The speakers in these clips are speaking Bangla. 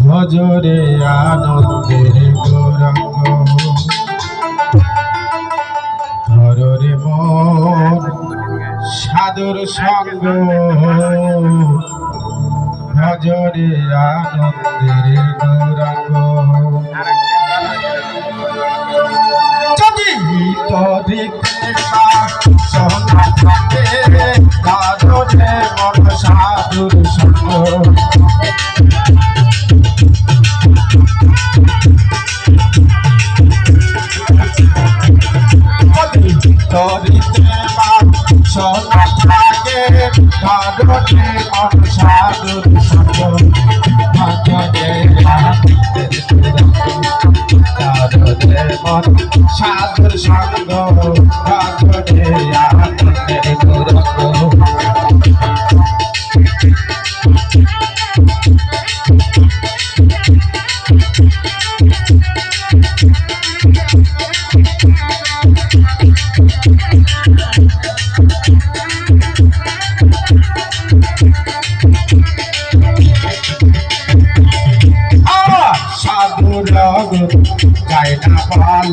ভজরে আনন্দের গৌরঙ্গ। ধরে মন সাদর সঙ্গ। ভজরে আনন্দের গৌরঙ্গ। কাজে মন সাধুর সঙ্গ মন সাধুর সঙ্গ সাধুর সঙ্গ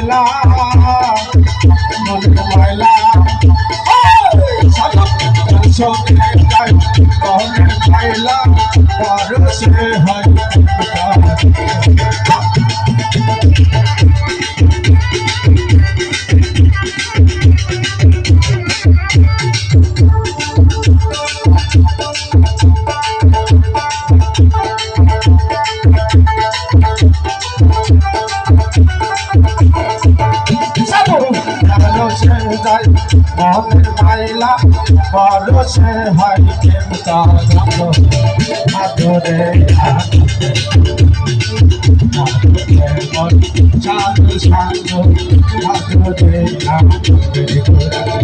মাইলা মন মাইলা। সব সব মাইলা পরশে হয়। যায় মনের মাইলা পরশে হয় কেমতা জানো? মাধুরে সাধু আদরে মাধুরে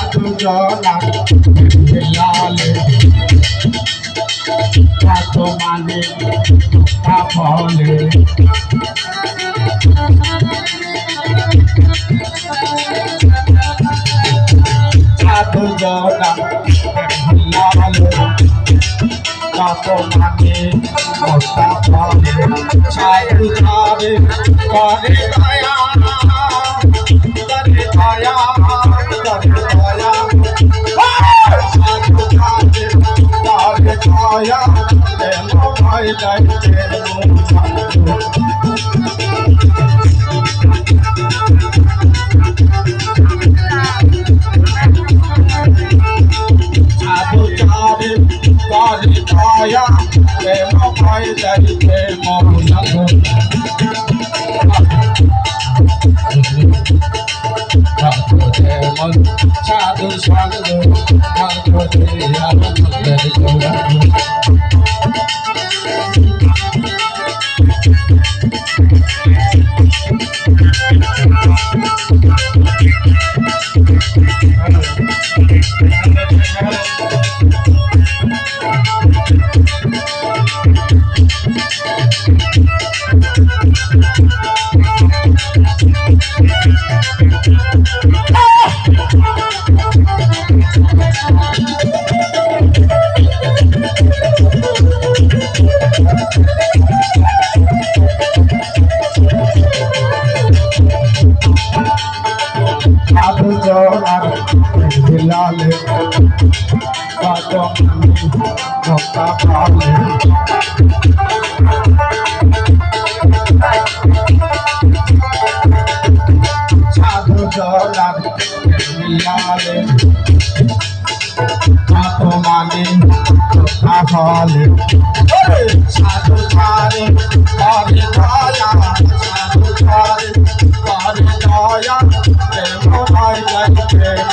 সাধু জনা লালে কত মানে ফলে সাধু জনা লালে কত মানে কথা ফলে সাধু ধারে করে দয়া হয় যাইতে সাধু ধারে করে দয়া এমন হয় যাইতে মন সাধু সাধু সাধু সাধু জলার মিলালে মাতো মানে আহলে সাধু ছাড়ে অরে দয়া সাধু ছাড়ে অরে দয়া প্রেম হয় যাই প্রেম